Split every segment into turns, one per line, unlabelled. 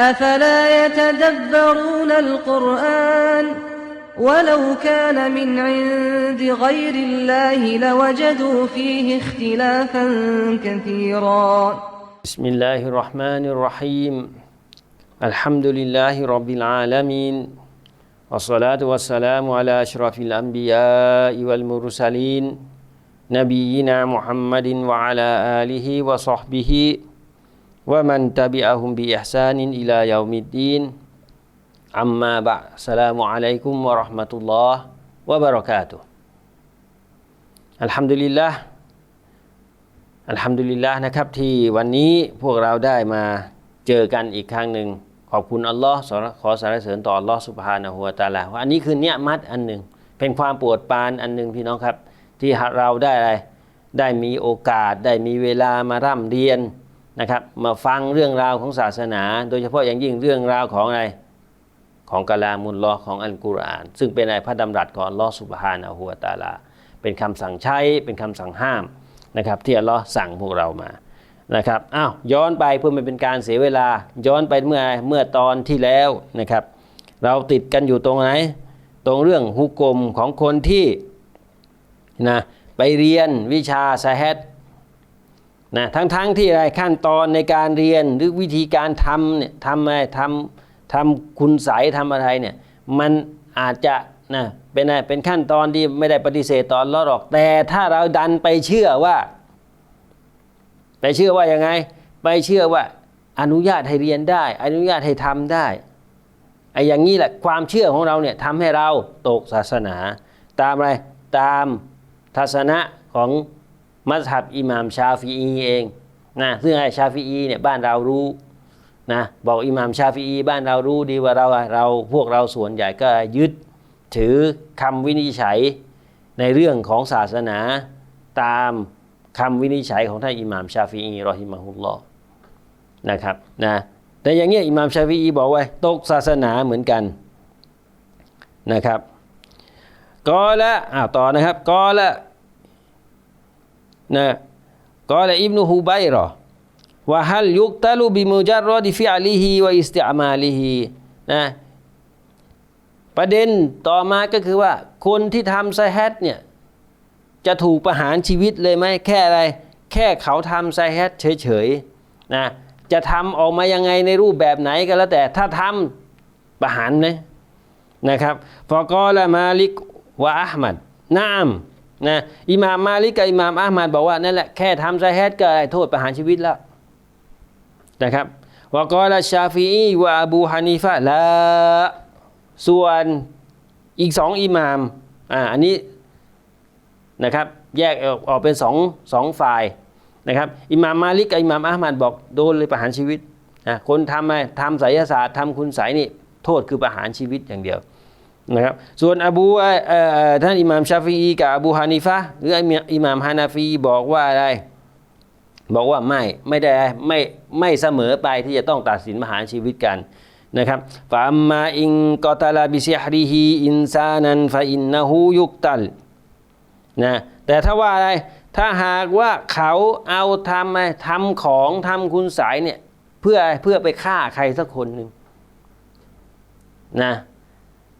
أفلا يتدبرون القرآن ولو كان من عند غير الله لوجدوا فيه اختلافا كثيرا.
بسم الله الرحمن الرحيم. الحمد لله رب العالمين. والصلاة والسلام على أشرف الأنبياء والمرسلين نبينا محمد وعلى آله وصحبه ومن تبعهم بإحسان إلى يوم الدين أما بعد السلام عليكم ورحمة الله وبركاته الحمد لله อัลฮัมดุลิลละนะครับที่วันนี้พวกเราได้มาเจอกันอีกครั้งหนึ่งขอบคุณอัลลอฮ์ขอสรรเสริญต่ออัลลอฮ์สุบฮานะฮูวะตะอาลาว่าอันนี้คือเนียมัดอันหนึ่งเป็นความโปรดปรานอันหนึ่งพี่น้องครับ ที่เราได้อะไรได้มีโอกาสได้มีเวลามาร่ำเรียน นะครับมาฟังเรื่องราวของศาสนา โดยเฉพาะอย่างยิ่งเรื่องราวของอะไรของกะลามุลลอของอัลกุรอาน ซึ่งเป็นอะไรพระดำรัสของลอสุบฮานะฮูวตาลา เป็นคำสั่งใช้เป็นคำสั่งห้ามนะครับที่อัลลอฮ์สั่งพวกเรามานะครับอ้าวย้อนไปเพื่อไม่เป็นการเสียเวลา ย้อนไปเมื่อเมื่อตอนที่แล้วนะครับ เราติดกันอยู่ตรงไหน ตรงเรื่องฮุกกลมของคนที่นะไปเรียนวิชาซาฮัด นะทั้งๆทที่อะไรขั้นตอนในการเรียนหรือวิธีการทำเนี่ยทำอะไรทำทำคุณใสยทำอะไรเนี่ยมันอาจจะนะเป็นอะไรเป็นขั้นตอนที่ไม่ได้ปฏิเสธตอนลอหรอกแต่ถ้าเราดันไปเชื่อว่า ไปเชื่อว่ายังไง ไปเชื่อว่า อนุญาตให้เรียนได้ อนุญาตให้ทำได้ไอ้อย่างนี้แหละความเชื่อของเราเนี่ยทำให้เราตกศาสนา ตามอะไรตามทัศนะของ มัสฮับอิหม่ามชาฟีอีเองนะซึ่งไอ้ชาฟีอีเนี่ยบ้านเรารู้นะบอกอิหม่ามชาฟีอีบ้านเรารู้ดีว่าเราเราพวกเราส่วนใหญ่ก็ยึดถือคำวินิจฉัยในเรื่องของศาสนาตามคำวินิจฉัยของท่านอิหม่ามชาฟีอีรอฮิมะฮุลลอฮ์นะครับนะแต่อย่างเงี้ยอิหม่ามชาฟีอีบอกว่าตกศาสนาเหมือนกันนะครับก็ละอ้าวต่อนะครับก็ละ นะก็ลอิบนุฮูไบรอว่าฮัลยุกตะลุบิมุจัรรอดิฟิอาลิฮิวะอิสติอามาลิฮินะประเด็นต่อมาก็คือว่า คนที่ทำไซฮัดเนี่ยจะถูกประหารชีวิตเลยไหมแค่อะไร แค่เขาทำไซฮัดเฉยๆนะจะทำออกมายังไงในรูปแบบไหนก็แล้วแต่ถ้าทำประหารไหมนะครับฟอกอละมาลิกวะอัลมัดนาม นะอิหม่ามมาลิกกับอิหม่ามอัลมัดบอกว่านั่นแหละแค่ทำไซฮัดก็ได้โทษประหารชีวิตแล้วนะครับวกอละชาฟีอีวะอบูฮานีฟะละส่วนอีกสองอิหม่ามอ่าอันนี้นะครับแยกออกเป็นสองสองฝ่ายนะครับอิหม่ามมาลิกกับอิหม่ามอัลมัดบอกโดนเลยประหารชีวิตนะคนทำไงทำไสยศาสตร์ทำคุณไสยนี่โทษคือประหารชีวิตอย่างเดียว นะครับส่วนอบูท่านอิหม่ามชาฟีกับอบูฮานิฟะหรืออิหม่ามฮานาฟีบอกว่าอะไร บอกว่าไม่ไม่ได้ไม่ไม่เสมอไปที่จะต้องตัดสินประหารชีวิตกันนะครับฟาอัมมาอิงกอตาลาบิซิฮริฮีอินซานันฟาอินนะฮูยุกตัลนะแต่ถ้าว่าอะไรถ้าหากว่าเขาเอาทำทำของทำคุณสายเนี่ยเพื่อเพื่อไปฆ่าใครสักคนหนึ่งนะ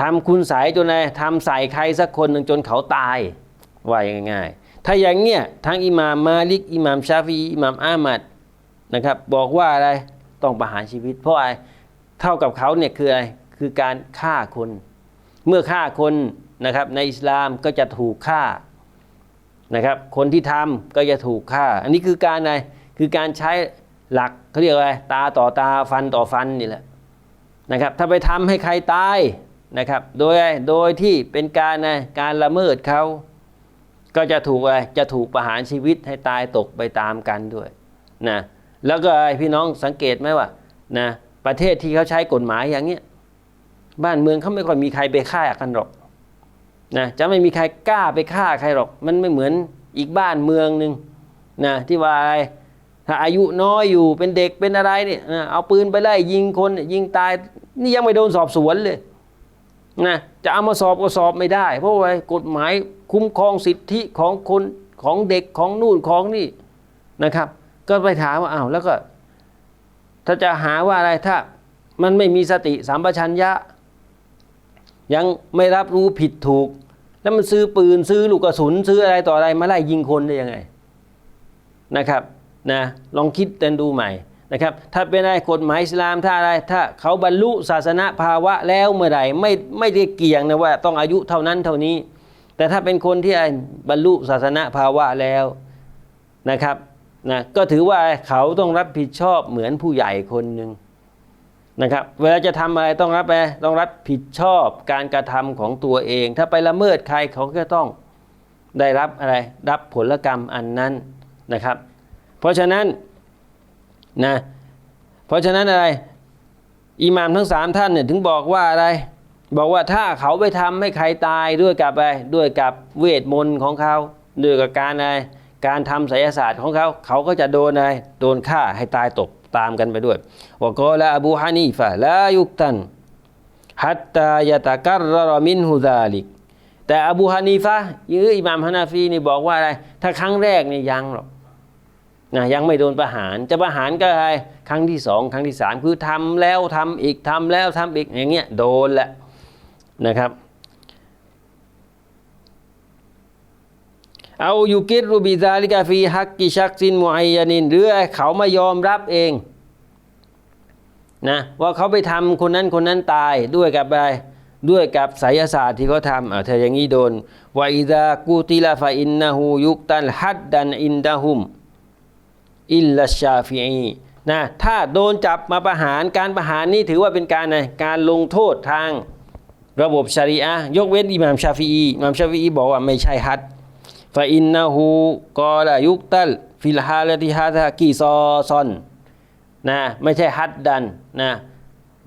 ทำคุณสายจนอะไรทำใส่ใครสักคนหนึ่งจนเขาตายว่าง่ายๆ ถ้าอย่างเงี้ยทั้งอิหม่ามมาลิก อิหม่ามชาฟีอิหม่ามอามัดนะครับ บอกว่าอะไรต้องประหารชีวิต เพราะอะไรเท่ากับเขาเนี่ยคืออะไรคือการฆ่าคน เมื่อฆ่าคนนะครับ ในอิสลามก็จะถูกฆ่านะครับ คนที่ทำก็จะถูกฆ่า อันนี้คือการอะไรคือการใช้หลักเขาเรียกอะไรตาต่อตาฟันต่อฟันนี่แหละนะครับ ถ้าไปทำให้ใครตาย นะครับ โดยโดยที่เป็นการนะการละเมิดเขาก็จะถูกอะไรจะถูกประหารชีวิตให้ตายตกไปตามกันด้วยนะแล้วก็พี่น้องสังเกตไหมว่านะประเทศที่เขาใช้กฎหมายอย่างเงี้ยบ้านเมืองเขาไม่ค่อยมีใครไปฆ่ากันหรอกนะจะไม่มีใครกล้าไปฆ่าใครหรอก มันไม่เหมือนอีกบ้านเมืองหนึ่งนะที่ว่าอะไรถ้าอายุน้อยอยู่เป็นเด็กเป็นอะไรเนี่ยนะเอาปืนไปไล่ยิงคนยิงตายนี่ยังไม่โดนสอบสวนเลย นะจะเอามาสอบก็สอบไม่ได้ เพราะว่ากฎหมายคุ้มครองสิทธิของคนของเด็กของนู่นของนี่นะครับ ก็ไปถามว่าอ้าวแล้วก็ ถ้าจะหาว่าอะไรถ้ามันไม่มีสติสัมปชัญญะ ยังไม่รับรู้ผิดถูก แล้วมันซื้อปืนซื้อลูกกระสุนซื้ออะไรต่ออะไรมาไล่ยิงคนได้ยังไงนะครับนะลองคิดกันดูใหม่ นะครับถ้าเป็นอะไรกฎหมายอิสลามถ้าอะไรถ้าเขาบรรลุศาสนาภาวะแล้วเมื่อไหร่ไม่ไม่ได้เกี่ยงนะว่าต้องอายุเท่านั้นเท่านี้ แต่ถ้าเป็นคนที่บรรลุศาสนาภาวะแล้วนะครับนะก็ถือว่าเขาต้องรับผิดชอบเหมือนผู้ใหญ่คนหนึ่งนะครับเวลาจะทำอะไรต้องรับไปต้องรับผิดชอบการกระทำของตัวเอง ถ้าไปละเมิดใครเขาก็ต้องได้รับอะไรรับผลกรรมอันนั้นนะครับ เพราะฉะนั้น นะเพราะฉะนั้นอะไรอิหม่ามทั้งสามท่านเนี่ยถึงบอกว่าอะไร บอกว่าถ้าเขาไปทำให้ใครตายด้วยกับอะไรด้วยกับเวทมนต์ของเขาด้วยกับการอะไรการทำไสยศาสตร์ของเขาเขาก็จะโดนอะไรโดนฆ่าให้ตายตกตามกันไปด้วยว่ากอละอบูฮานีฟะลายุกตันฮัตตายะตะกัรรมินฮุซาลิกแต่อบูฮานีฟะหรืออิหม่ามฮานาฟีนี่บอกว่าอะไร ถ้าครั้งแรกนี่ยังหรอก นะยังไม่โดนประหารจะประหารก็อะไรครั้งที่สองครั้งที่สามคือทำแล้วทำอีกทำแล้วทำอีกอย่างเงี้ยโดนแหละนะครับเอายูกิรรูบิซาลิกาฟีฮักกิชักซินมุอัยยานินหรือเขามายอมรับเองนะว่าเขาไปทำคนนั้นคนนั้นตายด้วยกับอะไรด้วยกับไสยศาสตร์ที่เขาทำอ่าเธออย่างนี้โดนวาอิดากูติลาฟาอินนะฮูยุกตันฮัดดันอินดาฮุม อิลลัชชาฟีอีนะถ้าโดนจับมาประหารการประหารนี่ถือว่าเป็นการอะไรการลงโทษทางระบบชารีอะยกเว้นอิหม่ามชาฟีอีอิหม่ามชาฟีอีบอกว่าไม่ใช่ฮัดฟาอินนาฮูกอลายุกตัลฟิลฮาลติฮาตากีซอซอนนะไม่ใช่ฮัดดันนะ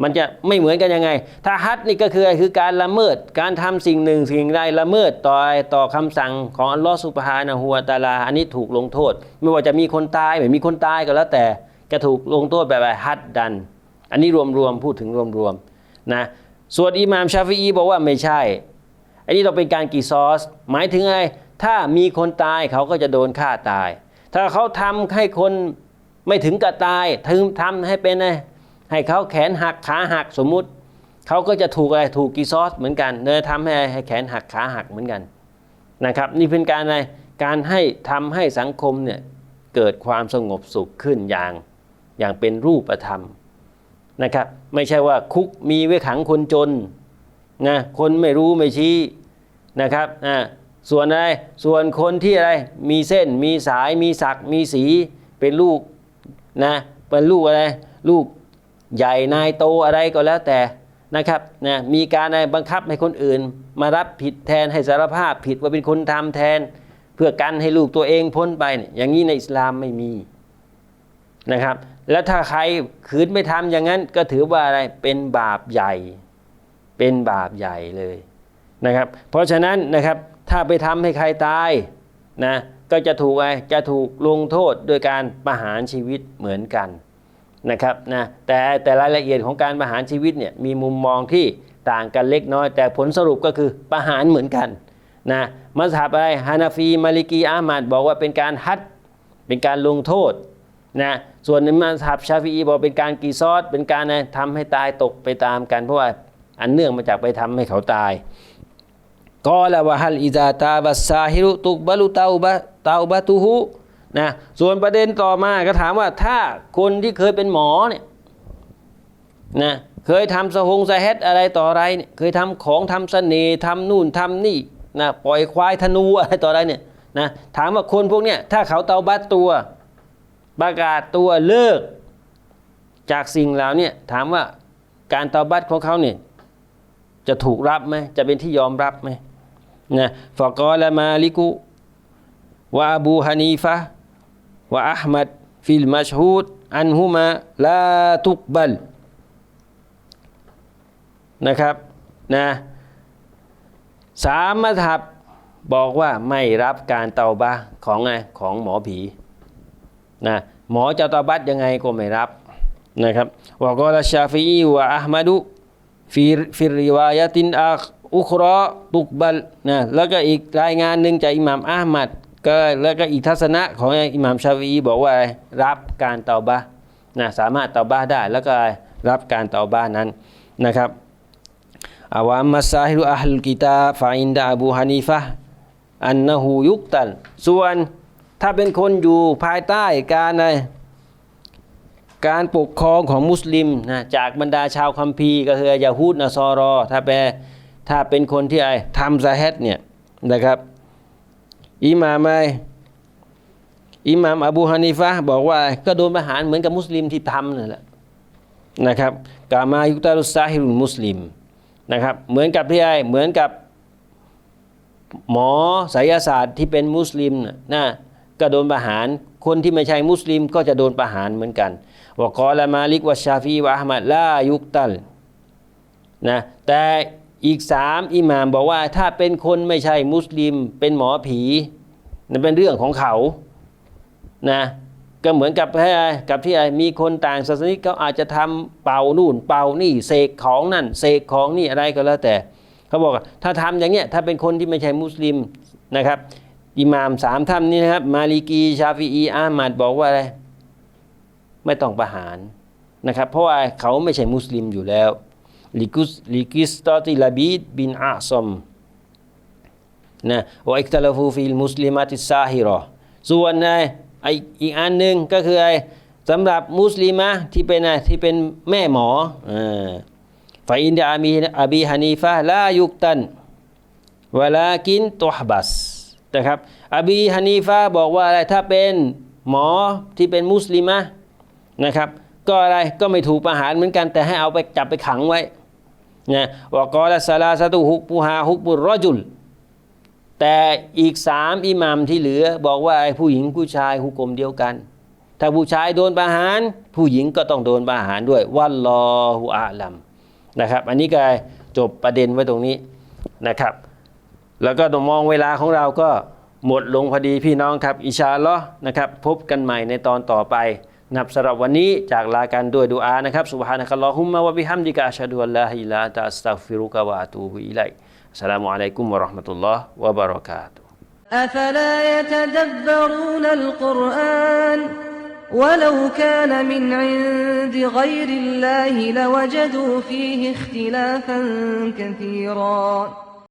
มันจะไม่เหมือนกันยังไง ถ้าฮัดนี่ก็คือคือการละเมิด การทำสิ่งหนึ่งสิ่งใดละเมิดต่อต่อคำสั่งของอัลลอฮฺสุบฮานะฮูวะตาลา อันนี้ถูกลงโทษ ไม่ว่าจะมีคนตายไม่มีคนตายก็แล้วแต่จะถูกลงโทษแบบฮัดดัน อันนี้รวมๆพูดถึงรวมๆนะส่วนอิหม่ามชาฟีอีบอกว่าไม่ใช่ อันนี้ต้องเป็นการกีซอส หมายถึงอะไร ถ้ามีคนตายเขาก็จะโดนฆ่าตาย ถ้าเขาทำให้คนไม่ถึงกับตายถึงทำให้เป็นไง ให้เขาแขนหักขาหักสมมุติเขาก็จะถูกอะไรถูกกีซอสเหมือนกันเนยทำให้ให้แขนหักขาหักเหมือนกันนะครับ นี่เป็นการอะไรการให้ทำให้สังคมเนี่ยเกิดความสงบสุขขึ้นอย่างอย่างเป็นรูปธรรมนะครับไม่ใช่ว่าคุกมีไว้ขังคนจนนะคนไม่รู้ไม่ชี้นะครับอ่าส่วนอะไรส่วนคนที่อะไรมีเส้นมีสายมีศักมีสีเป็นลูกนะเป็นลูกอะไรลูก ใหญ่นายโตอะไรก็แล้วแต่นะครับนะมีการบังคับให้คนอื่น มารับผิดแทนให้สารภาพผิดว่าเป็นคนทำแทน เพื่อกันให้ลูกตัวเองพ้นไปอย่างนี้ในอิสลามไม่มีนะครับ แล้วถ้าใครขืนไม่ทำอย่างนั้นก็ถือว่าอะไรเป็นบาปใหญ่ เป็นบาปใหญ่เลยนะครับ เพราะฉะนั้นนะครับถ้าไปทำให้ใครตายนะก็จะถูกอะไรจะถูกลงโทษโดยการประหารชีวิตเหมือนกัน นะครับนะแต่แต่รายละเอียดของการประหารชีวิตเนี่ยมีมุมมองที่ต่างกันเล็กน้อย แต่ผลสรุปก็คือประหารเหมือนกันนะมัสฮับอะไรฮานาฟีมาลิกีอามัดบอกว่าเป็นการฮัดเป็นการลงโทษนะส่วนในมัสฮับชาฟีอีบอกเป็นการกีซอสเป็นการนะทำให้ตายตกไปตามกัน เพราะว่าอันเนื่องมาจากไปทำให้เขาตายกอละวะฮัลอิซาตาบัสซาฮิรุตุกบะลุตาอุบะตาอุบะตุฮุ นะส่วนประเด็นต่อมาก็ถามว่าถ้าคนที่เคยเป็นหมอเนี่ยนะเคยทำสหงสะเฮดอะไรต่ออะไรเนี่ยเคยทำของทำเสน่ห์ทำนู่นทำนี่นะปล่อยควายธนูอะไรต่ออะไรเนี่ยนะถามว่าคนพวกเนี้ยถ้าเขาเตาบัตตัวประกาศตัวเลิก จากสิ่งเหล่านี้ถามว่าการเตาบัตของเขาเนี่ยจะถูกรับไหมจะเป็นที่ยอมรับไหมนะฟะกอละมาลิกุวะบูฮานีฟะ วะอัลมัดฟิลมัชฮูดอันฮุมาลาตุกบัลนะครับนะสามมัธบบอกว่าไม่รับการเตาบะของไงของหมอผีนะหมอจะตาบัตยังไงก็ไม่รับนะครับวะกอลชาฟีอีวะอัลมัดุฟิฟิริวายตินอักอุครอตุกบัลนะแล้วก็อีกรายงานหนึ่งจากอิหม่ามอามัด ก็แล้วก็อีกทัศนะของอิหม่ามชาวีบอกว่ารับการเตาบะนะสามารถเตาบะได้แล้วก็รับการเตาบ้านนั้นนะครับอาวามัสซาฮิรุอัลกิตาฟาอินดาอบูฮานีฟะอันนะฮูยุกตันส่วนถ้าเป็นคนอยู่ภายใต้การอะไรการปกครองของมุสลิมนะจากบรรดาชาวคัมภีร์ก็คือยาฮูดนะซอรอ ถ้าแปลถ้าเป็นคนที่ไอทำซาเฮดเนี่ยนะครับ อิหม่ามไออิหม่ามอบูฮานีฟะบอกว่า ก็โดนประหารเหมือนกับมุสลิมที่ทำนั่นแหละนะครับกามายุตารุสซาฮิรุลมุสลิมนะครับเหมือนกับที่ไอเหมือนกับหมอไสยศาสตร์ที่เป็นมุสลิมนะก็โดนประหารคนที่ไม่ใช่มุสลิมก็จะโดนประหารเหมือนกันวกอละมาลิกวะชาฟีวะอัลมัดลายุกตัลนะแต่ อีกสามอิหม่ามบอกว่าถ้าเป็นคนไม่ใช่มุสลิม เป็นหมอผีนั่นเป็นเรื่องของเขานะก็เหมือนกับกับที่มีคนต่างศาสนิกเขาอาจจะทำเป่านู่น เป่านี่เสกของนั่นเสกของนี่อะไรก็แล้วแต่ เขาบอกถ้าทำอย่างเงี้ยถ้าเป็นคนที่ไม่ใช่มุสลิมนะครับอิหม่ามสามท่านนี้นะครับ มาลิกีชาฟีอีอามัดบอกว่าอะไรไม่ต้องประหารนะครับ เพราะว่าเขาไม่ใช่มุสลิมอยู่แล้ว ลิกุสลิกิสตอติลาบีดบินอาซอมนะวอิกตาลฟูฟิลมุสลิมาติซาฮิรอส่วนไอไออีกอันหนึ่งก็คือไอสำหรับมุสลิมะที่เป็นไอที่เป็นแม่หมออ่าฟาอินดาอามีอบีฮานีฟะลายุกตันวลากินตุฮบัสนะครับอบีฮานีฟะบอกว่าอะไรถ้าเป็นหมอที่เป็นมุสลิมะนะครับ ก็อะไรก็ไม่ถูกประหารเหมือนกันแต่ให้เอาไปจับไปขังไว้ นะวกอละซาลาซาตุฮุกปูฮาฮุกบุรรอจุล แต่อีกสามอิหมัมที่เหลือ บอกว่าไอ้ผู้หญิงผู้ชายหุกกลมเดียวกัน ถ้าผู้ชายโดนประหาร ผู้หญิงก็ต้องโดนประหารด้วยวัลลอฮุอาลัมนะครับ อันนี้ก็จบประเด็นไว้ตรงนี้นะครับ แล้วก็ต้องมองเวลาของเราก็หมดลงพอดีพี่น้องครับ อิชาลอนะครับ พบกันใหม่ในตอนต่อไป นับสำหรับวันนี้จากลากันด้วยดุอานะครับสุบฮานะกัลลอฮุมมะวะบิฮัมดิกะอัชฮะดุอัลลาฮิลลาตะอัสตัฆฟิรุกะวะอะตูบุอิลัยอัสสลามุอะลัยกุมวะเราะห์มะตุลลอฮ์วะบะเราะกาตุฮ์
أفلا يتدبرون القرآن ولو كان من عند غير الله لوجدوا فيه اختلافا كثيرا